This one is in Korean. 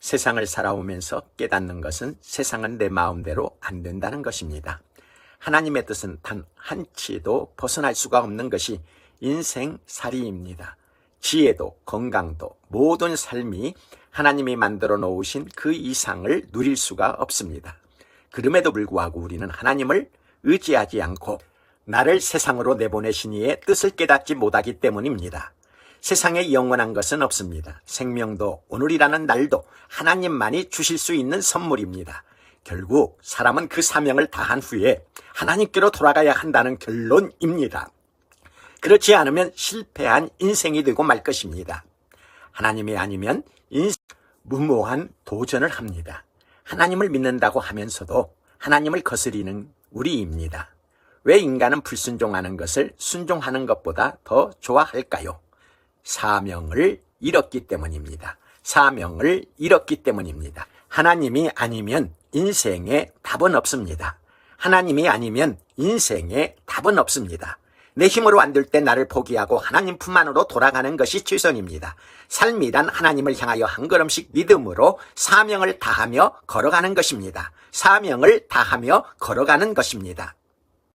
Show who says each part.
Speaker 1: 세상을 살아오면서 깨닫는 것은 세상은 내 마음대로 안 된다는 것입니다. 하나님의 뜻은 단 한치도 벗어날 수가 없는 것이 인생 살이입니다. 지혜도 건강도 모든 삶이 하나님이 만들어 놓으신 그 이상을 누릴 수가 없습니다. 그럼에도 불구하고 우리는 하나님을 의지하지 않고 나를 세상으로 내보내신 이의 뜻을 깨닫지 못하기 때문입니다. 세상에 영원한 것은 없습니다. 생명도 오늘이라는 날도 하나님만이 주실 수 있는 선물입니다. 결국 사람은 그 사명을 다한 후에 하나님께로 돌아가야 한다는 결론입니다. 그렇지 않으면 실패한 인생이 되고 말 것입니다. 하나님이 아니면 인생 무모한 도전을 합니다. 하나님을 믿는다고 하면서도 하나님을 거스리는 우리입니다. 왜 인간은 불순종하는 것을 순종하는 것보다 더 좋아할까요? 사명을 잃었기 때문입니다. 사명을 잃었기 때문입니다. 하나님이 아니면 인생에 답은 없습니다. 하나님이 아니면 인생에 답은 없습니다. 내 힘으로 안 될 때 나를 포기하고 하나님 품 안으로 돌아가는 것이 최선입니다. 삶이란 하나님을 향하여 한 걸음씩 믿음으로 사명을 다하며 걸어가는 것입니다. 사명을 다하며 걸어가는 것입니다.